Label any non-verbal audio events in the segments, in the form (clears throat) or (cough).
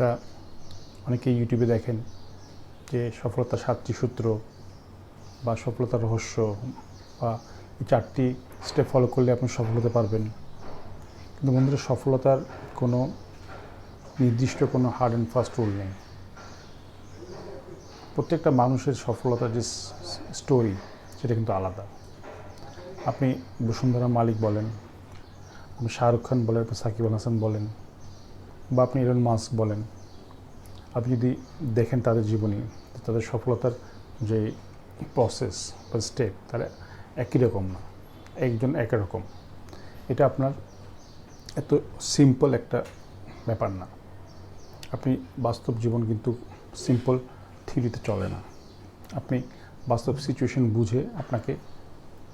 আপনারা অনেকেই ইউটিউবে দেখেন যে সফলতার সাতটি সূত্র বা সফলতার রহস্য বা এই চারটি স্টেপ ফলো করলে আপনি সফল হতে পারবেন। কিন্তু বন্ধুরা, সফলতার কোনো নির্দিষ্ট কোনো হার্ড অ্যান্ড ফাস্ট রুল নেই। প্রত্যেকটা মানুষের সফলতার যে স্টোরি সেটা কিন্তু আলাদা। আপনি বসুন্ধরা মালিক বলেন, আপনি শাহরুখ খান বলেন সাকিব আল হাসান বলেন বা আপনি ইরন মাস্ক বলেন, আপনি যদি দেখেন তাদের জীবনী, তাদের সফলতার যে প্রসেস বা স্টেপ তাহলে একই রকম না, একজন একই রকম। এটা আপনার এত সিম্পল একটা ব্যাপার না। আপনি বাস্তব জীবন কিন্তু সিম্পল থিওরিতে চলে না। আপনি বাস্তব সিচুয়েশন বুঝে আপনাকে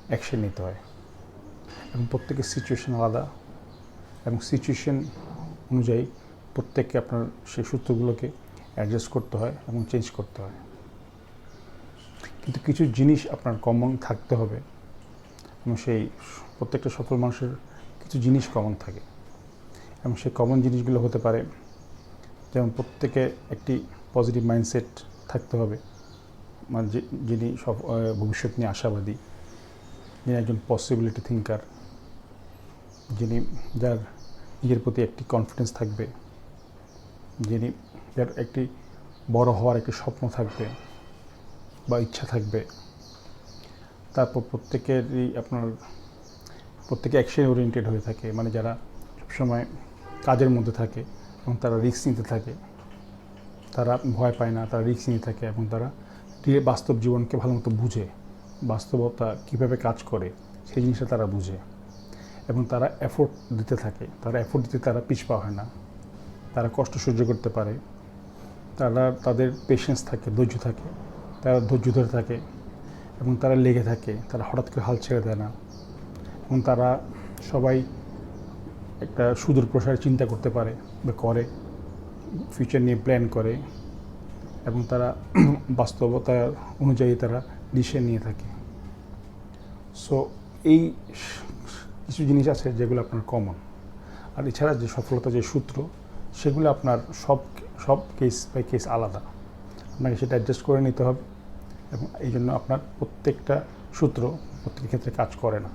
অ্যাকশন নিতে হয়। এবং প্রত্যেকের সিচুয়েশন আলাদা এবং সিচুয়েশন অনুযায়ী প্রত্যেককে আপনার সেই সূত্রগুলোকে অ্যাডজাস্ট করতে হয় এবং চেঞ্জ করতে হয়। কিন্তু কিছু জিনিস আপনার কমন থাকতে হবে এবং সেই প্রত্যেকটা সফল মানুষের কিছু জিনিস কমন থাকে এবং সেই কমন জিনিসগুলো হতে পারে যেমন প্রত্যেকে একটি পজিটিভ মাইন্ডসেট থাকতে হবে। মানে যিনি সব ভবিষ্যৎ নিয়ে আশাবাদী, যিনি একজন পসিবিলিটি থিঙ্কার যিনি যার নিজের প্রতি একটি কনফিডেন্স থাকবে। যিনি যার একটি বড় হওয়ার একটি স্বপ্ন থাকবে বা ইচ্ছা থাকবে, তারপর প্রত্যেকেরই আপনার, প্রত্যেকে অ্যাকশন ওরিয়েন্টেড হয়ে থাকে। মানে যারা সবসময় কাজের মধ্যে থাকে এবং তারা রিস্ক নিতে থাকে, তারা ভয় পায় না, তারা রিস্ক নিতে থাকে এবং তারা বাস্তব জীবনকে ভালো মতো বুঝে, বাস্তবতা কীভাবে কাজ করে, সেই জিনিসটা তারা বুঝে এবং তারা এফোর্ট দিতে থাকে। তারা এফোর্ট দিতে তারা পিছপা হয় না। তারা কষ্ট সহ্য করতে পারে। তারা তাদের পেশেন্স থাকে, ধৈর্য থাকে। তারা ধৈর্য ধরে থাকে এবং তারা লেগে থাকে, তারা হঠাৎ করে হাল ছেড়ে দেয় না। এবং তারা সবাই একটা সুদূর প্রসারে চিন্তা করতে পারে বা করে ফিউচার নিয়ে প্ল্যান করে এবং তারা (clears throat) বাস্তবতা অনুযায়ী তারা ডিসিশন নিয়ে থাকে। সো এই কিছু জিনিস আছে যেগুলো আপনার কমন আর এছাড়া যে সফলতা যে সূত্র সেগুলো আপনার সব সব কেস বাই কেস আলাদা। আপনাকে সেটা অ্যাডজাস্ট করে নিতে হবে এবং এই জন্য আপনার প্রত্যেকটা সূত্র প্রত্যেক ক্ষেত্রে কাজ করে না।